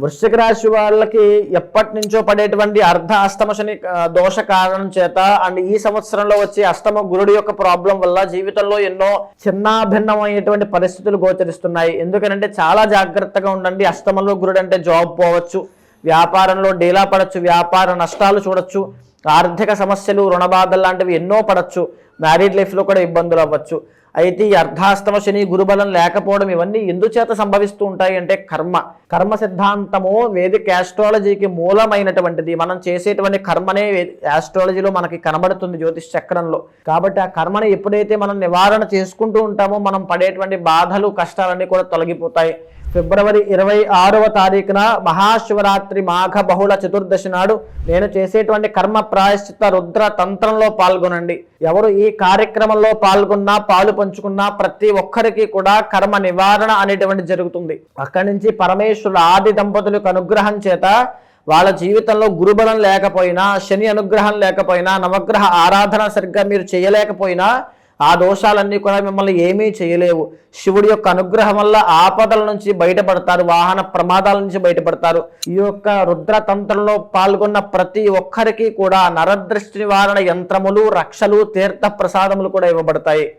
వృశ్చిక రాశి వాళ్ళకి ఎప్పటి నుంచో పడేటువంటి అర్ధ అష్టమ శని దోష కారణం చేత అండ్ ఈ సంవత్సరంలో వచ్చే అష్టమ గురుడు యొక్క ప్రాబ్లం వల్ల జీవితంలో ఎన్నో చిన్నాభిన్నమైనటువంటి పరిస్థితులు గోచరిస్తున్నాయి. ఎందుకనంటే చాలా జాగ్రత్తగా ఉండండి. అష్టమంలో గురుడు అంటే జాబ్ పోవచ్చు వ్యాపారంలో డీలా పడచ్చు వ్యాపార నష్టాలు చూడొచ్చు ఆర్థిక సమస్యలు రుణబాధలు లాంటివి ఎన్నో పడచ్చు మ్యారీడ్ లైఫ్లో కూడా ఇబ్బందులు అవ్వచ్చు. అయితే ఈ అర్ధాష్టమ శని గురుబలం లేకపోవడం ఇవన్నీ ఎందుచేత సంభవిస్తూ ఉంటాయి అంటే కర్మ. కర్మ సిద్ధాంతము వేదిక యాస్ట్రాలజీకి మూలమైనటువంటిది. మనం చేసేటువంటి కర్మనే యాస్ట్రాలజీలో మనకి కనబడుతుంది జ్యోతిష్ చక్రంలో. కాబట్టి ఆ కర్మని ఎప్పుడైతే మనం నివారణ చేసుకుంటూ ఉంటామో మనం పడేటువంటి బాధలు కష్టాలన్నీ కూడా తొలగిపోతాయి. ఫిబ్రవరి ఇరవై ఆరవ తారీఖున మహాశివరాత్రి మాఘ బహుళ చతుర్దశి నాడు నేను చేసేటువంటి కర్మ ప్రాయశ్చిత రుద్ర తంత్రంలో పాల్గొనండి. ఎవరు ఈ కార్యక్రమంలో పాల్గొన్నా పాలు పంచుకున్న ప్రతి ఒక్కరికి కూడా కర్మ నివారణ అనేటువంటి జరుగుతుంది. అక్కడి నుంచి పరమేశ్వరుడు ఆది దంపతులకు అనుగ్రహం చేత వాళ్ళ జీవితంలో గురుబలం లేకపోయినా శని అనుగ్రహం లేకపోయినా నవగ్రహ ఆరాధన సరిగ్గా మీరు చేయలేకపోయినా ఆ దోషాలన్నీ కూడా మిమ్మల్ని ఏమీ చేయలేవు. శివుడి యొక్క అనుగ్రహం వల్ల ఆపదల నుంచి బయటపడతారు వాహన ప్రమాదాల నుంచి బయటపడతారు. ఈ యొక్క రుద్రతంత్రంలో పాల్గొన్న ప్రతి ఒక్కరికి కూడా నరదృష్టి నివారణ యంత్రములు రక్షలు తీర్థ ప్రసాదములు కూడా ఇవ్వబడతాయి.